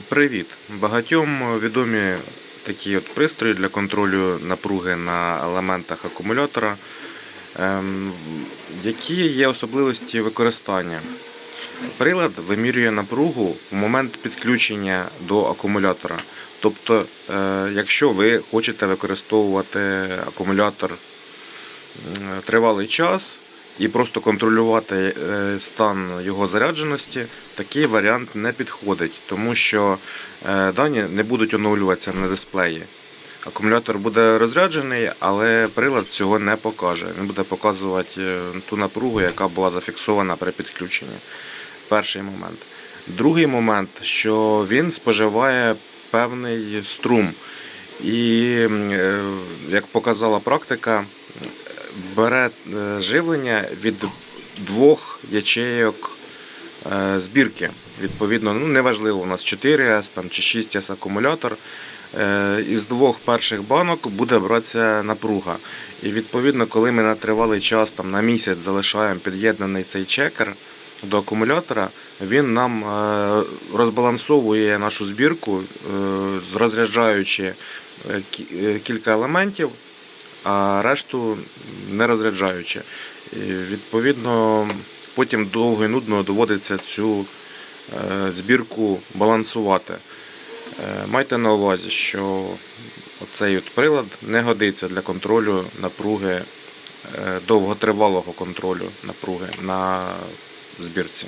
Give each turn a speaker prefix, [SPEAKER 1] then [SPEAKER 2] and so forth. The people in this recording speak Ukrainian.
[SPEAKER 1] Привіт! Багатьом відомі такі от пристрої для контролю напруги на елементах акумулятора. Ем, Які є особливості використання? Прилад вимірює напругу в момент підключення до акумулятора. Тобто, е, якщо ви хочете використовувати акумулятор тривалий час і просто контролювати е, стан його зарядженості, такий варіант не підходить, тому що е, дані не будуть оновлюватися на дисплеї. Акумулятор буде розряджений, але прилад цього не покаже. Він буде показувати е, ту напругу, яка була зафіксована при підключенні. Перший момент. Другий момент, що він споживає певний струм. І, як показала практика, бере е, живлення від двох ячейок е, збірки. Відповідно, ну неважливо, у нас 4С там, чи 6С акумулятор. Е, Із двох перших банок буде братися напруга. І відповідно, коли ми на тривалий час там, на місяць залишаємо під'єднаний цей чекер до акумулятора, він нам розбалансовує нашу збірку, розряджаючи кі- кілька елементів, а решту не розряджаючи. І, відповідно, потім довго і нудно доводиться цю е, збірку балансувати. Е, Майте на увазі, що цей прилад не годиться для контролю напруги, е, довготривалого контролю напруги на збірці.